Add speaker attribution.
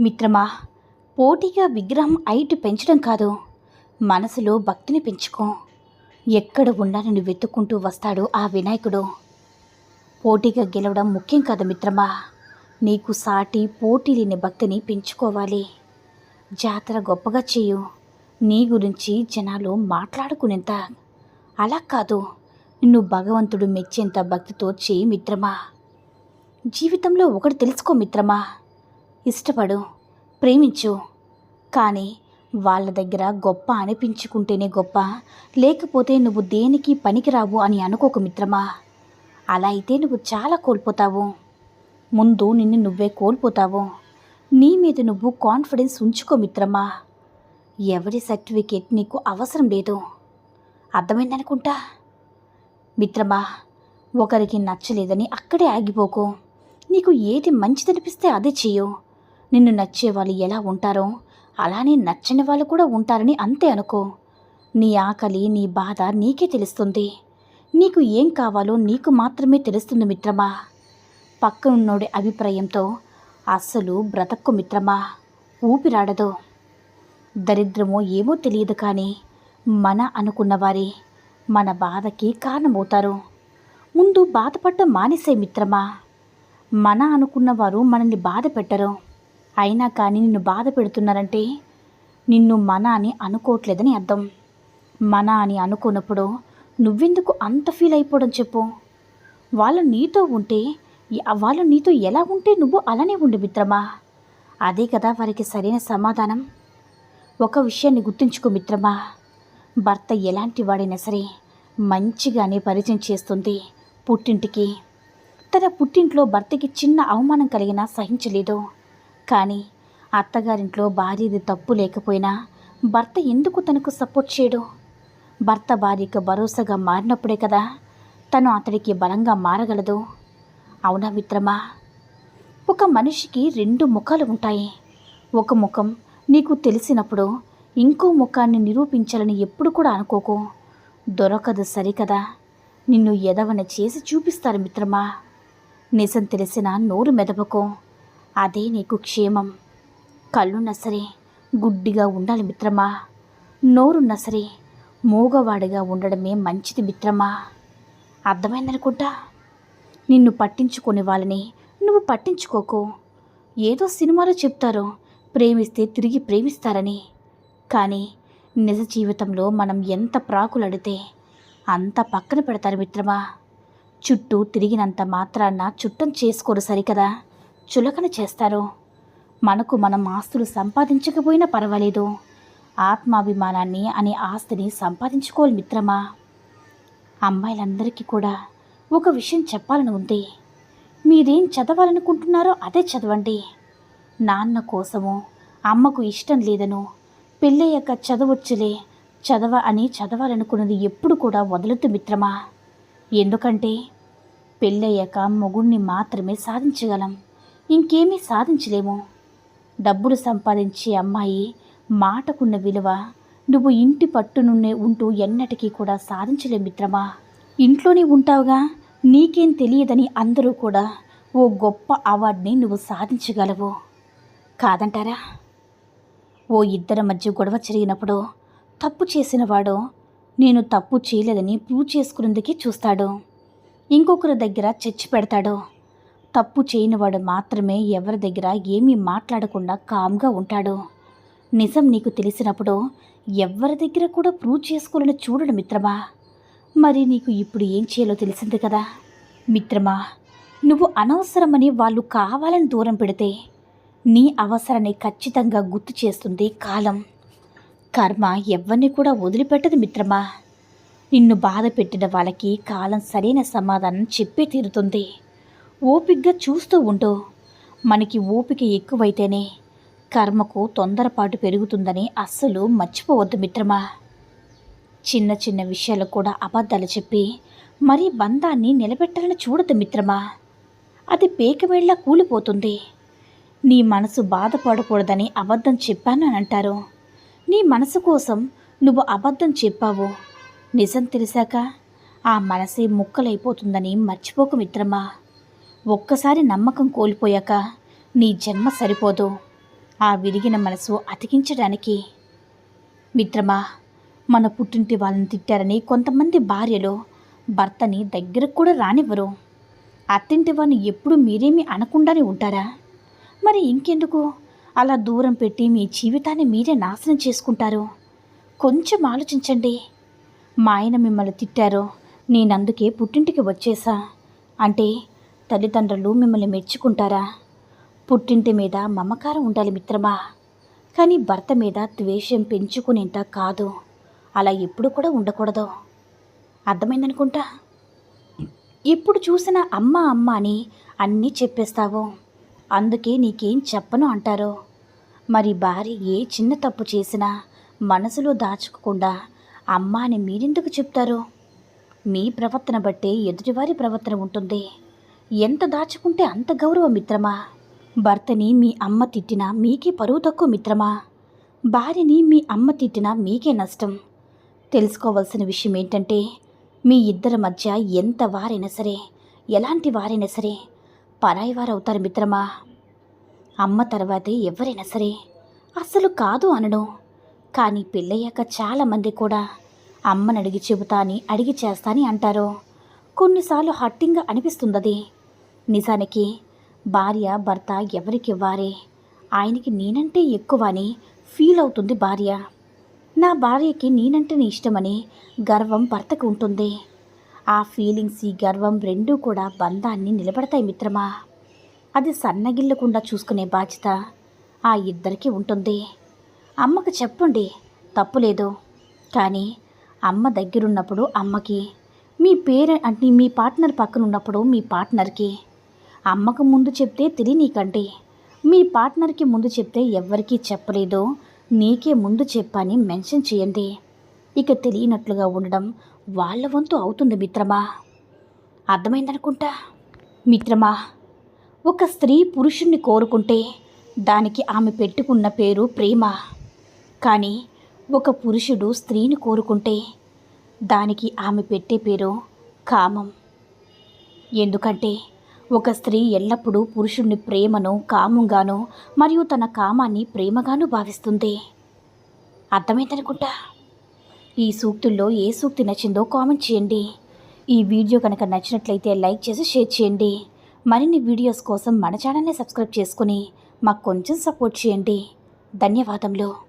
Speaker 1: మిత్రమా పోటీగా విగ్రహం ఐటు పెంచడం కాదు. మనసులో భక్తిని పెంచుకో. ఎక్కడ ఉన్నా నిన్ను వెతుక్కుంటూ వస్తాడు ఆ వినాయకుడు. పోటీగా గెలవడం ముఖ్యం కాదు మిత్రమా. నీకు సాటి పోటీ లేని భక్తిని పెంచుకోవాలి. జాతర గొప్పగా చేయు. నీ గురించి జనాలు మాట్లాడుకునేంత. అలా కాదు. నిన్ను భగవంతుడు మెచ్చేంత భక్తితో చేయి మిత్రమా. జీవితంలో ఒకటి తెలుసుకో మిత్రమా. ఇష్టపడు ప్రేమించు. కానీ వాళ్ళ దగ్గర గొప్ప అనిపించుకుంటేనే గొప్ప. లేకపోతే నువ్వు దేనికి పనికిరావు అని అనుకోకు మిత్రమా? అలా అయితే నువ్వు చాలా కోల్పోతావు. ముందు నిన్ను నువ్వే కోల్పోతావు. నీ మీద నువ్వు కాన్ఫిడెన్స్ ఉంచుకో మిత్రమా? ఎవరి సర్టిఫికేట్ నీకు అవసరం లేదు. అర్థమైందనుకుంటా మిత్రమా ఒకరికి నచ్చలేదని అక్కడే ఆగిపోకు. నీకు ఏది మంచిదనిపిస్తే అదే చెయ్యు. నిన్ను నచ్చే వాళ్ళు ఎలా ఉంటారో అలానే నచ్చని వాళ్ళు కూడా ఉంటారని అంతే అనుకో. నీ ఆకలి నీ బాధ నీకే తెలుస్తుంది. నీకు ఏం కావాలో నీకు మాత్రమే తెలుస్తుంది మిత్రమా. పక్కనున్నోడి అభిప్రాయంతో అస్సలు బ్రతక్కు మిత్రమా. ఊపిరాడదు. దరిద్రమో ఏమో తెలియదు కానీ మన అనుకున్నవారి మన బాధకి కారణమవుతారు. ముందు బాధపడ్డ మానేసే మిత్రమా. మన అనుకున్నవారు మనల్ని బాధ పెట్టరు అయినా కానీ నిన్ను బాధ పెడుతున్నారంటే నిన్ను మన అని అనుకోవట్లేదని అర్థం. మన అని అనుకున్నప్పుడు నువ్వెందుకు అంత ఫీల్ అయిపోవడం చెప్పు? వాళ్ళు నీతో ఉంటే వాళ్ళు నీతో ఎలా ఉంటే నువ్వు అలానే ఉండు మిత్రమా? అదే కదా వారికి సరైన సమాధానం. ఒక విషయాన్ని గుర్తుంచుకో మిత్రమా. భర్త ఎలాంటి వాడైనా సరే మంచిగానే పరిచయం చేస్తుంది పుట్టింటికి. తన పుట్టింట్లో భర్తకి చిన్న అవమానం కలిగినా సహించలేదు. కానీ అత్తగారింట్లో భార్యది తప్పు లేకపోయినా భర్త ఎందుకు తనకు సపోర్ట్ చేయడు? భర్త భార్యకు భరోసాగా మారినప్పుడే కదా తను అతడికి బలంగా మారగలదు. అవునా మిత్రమా? ఒక మనిషికి రెండు ముఖాలు ఉంటాయి. ఒక ముఖం నీకు తెలిసినప్పుడు ఇంకో ముఖాన్ని నిరూపించాలని ఎప్పుడు కూడా అనుకోకు. దొరకదు సరికదా. నిన్ను ఎదవన చేసి చూపిస్తారు మిత్రమా? నిజం తెలిసిన నోరు మెదపకో. అదే నీకు క్షేమం. కళ్ళున్నా సరే గుడ్డిగా ఉండాలి మిత్రమా. నోరున్నా సరే మూగవాడిగా ఉండడమే మంచిది మిత్రమా. అర్థమైందనుకుంటా? నిన్ను పట్టించుకునే వాళ్ళని నువ్వు పట్టించుకోకు. ఏదో సినిమాలో చెప్తారు ప్రేమిస్తే తిరిగి ప్రేమిస్తారని. కానీ నిజ జీవితంలో మనం ఎంత ప్రాకులడితే అంత పక్కన పెడతారు మిత్రమా. చుట్టూ తిరిగినంత మాత్రాన చుట్టం చేసుకోరు సరికదా? చులకన చేస్తారు. మనకు మనం ఆస్తులు సంపాదించకపోయినా పర్వాలేదు. ఆత్మాభిమానాన్ని అనే ఆస్తిని సంపాదించుకోవాలి మిత్రమా? అమ్మాయిలందరికీ కూడా ఒక విషయం చెప్పాలని ఉంది. మీరేం చదవాలనుకుంటున్నారో అదే చదవండి. నాన్న కోసము అమ్మకు ఇష్టం లేదను పెళ్ళయ్యాక చదవచ్చులే చదవ అని చదవాలనుకున్నది ఎప్పుడు కూడా వదలొద్దు మిత్రమా? ఎందుకంటే పెళ్ళయ్యాక మొగుణ్ణి మాత్రమే సాధించగలం. ఇంకేమీ సాధించలేము. డబ్బులు సంపాదించే అమ్మాయి మాటకున్న విలువ నువ్వు ఇంటి పట్టునున్నే ఉంటూ ఎన్నటికీ కూడా సాధించలే మిత్రమా. ఇంట్లోనే ఉంటావుగా నీకేం తెలియదని అందరూ కూడా ఓ గొప్ప అవార్డుని నువ్వు సాధించగలవు. కాదంటారా? ఓ ఇద్దరి మధ్య గొడవ జరిగినప్పుడు తప్పు చేసినవాడు నేను తప్పు చేయలేదని ప్రూవ్ చేసుకునేందుకే చూస్తాడు. ఇంకొకరి దగ్గర చచ్చి పెడతాడు. తప్పు చేయనివాడు మాత్రమే ఎవరి దగ్గర ఏమీ మాట్లాడకుండా కామ్గా ఉంటాడు. నిజం నీకు తెలిసినప్పుడు ఎవరి దగ్గర కూడా ప్రూవ్ చేసుకోవాలని చూడడు మిత్రమా? మరి నీకు ఇప్పుడు ఏం చేయాలో తెలిసింది కదా? మిత్రమా నువ్వు అనవసరమని వాళ్ళు కావాలని దూరం పెడితే నీ అవసరాన్ని ఖచ్చితంగా గుర్తు చేస్తుంది కాలం. కర్మ ఎవరిని కూడా వదిలిపెట్టదు మిత్రమా. నిన్ను బాధ పెట్టిన వాళ్ళకి కాలం సరైన సమాధానం చెప్పే తీరుతుంది. ఓపిగ్గా చూస్తూ ఉంటూ మనకి ఓపిక ఎక్కువైతేనే కర్మకు తొందరపాటు పెరుగుతుందని అస్సలు మర్చిపోవద్దు మిత్రమా. చిన్న చిన్న విషయాలు కూడా అబద్ధాలు చెప్పి మరీ బంధాన్ని నిలబెట్టాలని చూడదు మిత్రమా. అది పేకవేళ్ళ కూలిపోతుంది. నీ మనసు బాధపడకూడదని అబద్ధం చెప్పాను అని అంటారు. నీ మనసు కోసం నువ్వు అబద్ధం చెప్పావు. నిజం తెలిసాక ఆ మనసే ముక్కలైపోతుందని మర్చిపోకు మిత్రమా. ఒక్కసారి నమ్మకం కోల్పోయాక నీ జన్మ సరిపోదు. ఆ విరిగిన మనసు అతికించడానికి. మిత్రమా మన పుట్టింటి వాళ్ళని తిట్టారని కొంతమంది భార్యలు భర్తని దగ్గరకు కూడా రానివ్వరు. అత్తింటి వారిని ఎప్పుడు మీరేమీ అనకుండానే ఉంటారా? మరి ఇంకెందుకు? అలా దూరం పెట్టి మీ జీవితాన్ని మీరే నాశనం చేసుకుంటారు. కొంచెం ఆలోచించండి. మా ఆయన మిమ్మల్ని తిట్టారు. నేనందుకే పుట్టింటికి వచ్చేసా? అంటే తల్లిదండ్రులు మిమ్మల్ని మెచ్చుకుంటారా? పుట్టింటి మీద మమకారం ఉండాలి మిత్రమా? కానీ భర్త మీద ద్వేషం పెంచుకునేంత కాదు. అలా ఎప్పుడు కూడా ఉండకూడదు. అర్థమైందనుకుంటా? ఎప్పుడు చూసినా అమ్మ అమ్మ అని అన్నీ చెప్పేస్తావు. అందుకే నీకేం చెప్పను అంటారు. మరి భార్య ఏ చిన్న తప్పు చేసినా మనసులో దాచుకోకుండా అమ్మ అని మీరెందుకు చెప్తారు? మీ ప్రవర్తన బట్టే ఎదుటివారి ప్రవర్తన ఉంటుంది. ఎంత దాచుకుంటే అంత గౌరవం మిత్రమా? భర్తని మీ అమ్మ తిట్టినా మీకే పరువు తక్కువ మిత్రమా? భార్యని మీ అమ్మ తిట్టినా మీకే నష్టం. తెలుసుకోవాల్సిన విషయం ఏంటంటే మీ ఇద్దరి మధ్య ఎంత వారైనా సరే ఎలాంటి వారైనా సరే పరాయి వారవుతారు మిత్రమా? అమ్మ తర్వాతే ఎవరైనా సరే అసలు కాదు అనడం కానీ పెళ్ళయ్యాక చాలామంది కూడా అమ్మని అడిగి చెబుతా అని అడిగి చేస్తా అని అంటారు. కొన్నిసార్లు హట్టింగా అనిపిస్తుందది. నిజానికి భార్య భర్త ఎవరికి వారే ఆయనకి నేనంటే ఎక్కువ అని ఫీల్ అవుతుంది భార్య. నా భార్యకి నేనంటేనే ఇష్టమని గర్వం భర్తకు ఉంటుంది. ఆ ఫీలింగ్స్ ఈ గర్వం రెండూ కూడా బంధాన్ని నిలబడతాయి మిత్రమా? అది సన్నగిల్లకుండా చూసుకునే బాధ్యత ఆ ఇద్దరికి ఉంటుంది. అమ్మకు చెప్పండి తప్పులేదు కానీ అమ్మ దగ్గరున్నప్పుడు అమ్మకి మీ పేరెంట్ అంటే మీ పార్ట్నర్ పక్కన ఉన్నప్పుడు మీ పార్ట్నర్కి అమ్మకు ముందు చెప్తే తెలియనీకండి మీ పార్ట్నర్కి ముందు చెప్తే ఎవ్వరికీ చెప్పలేదో. నీకే ముందు చెప్పని మెన్షన్ చేయండి. ఇక తెలియనట్లుగా ఉండడం వాళ్ళ వంతు అవుతుంది మిత్రమా? అర్థమైందనుకుంటా? మిత్రమా ఒక స్త్రీ పురుషుణ్ణి కోరుకుంటే దానికి ఆమె పెట్టుకున్న పేరు ప్రేమ. కానీ ఒక పురుషుడు స్త్రీని కోరుకుంటే దానికి ఆమె పెట్టే పేరు కామం. ఎందుకంటే ఒక స్త్రీ ఎల్లప్పుడూ పురుషుణ్ణి ప్రేమను కామంగాను మరియు తన కామాన్ని ప్రేమగాను భావిస్తుంది. అర్థమైందనుకుంటా? ఈ సూక్తుల్లో ఏ సూక్తి నచ్చిందో కామెంట్ చేయండి. ఈ వీడియో కనుక నచ్చినట్లయితే లైక్ చేసి షేర్ చేయండి. మరిన్ని వీడియోస్ కోసం మన ఛానల్ని సబ్స్క్రైబ్ చేసుకుని మాకు కొంచెం సపోర్ట్ చేయండి. ధన్యవాదములు.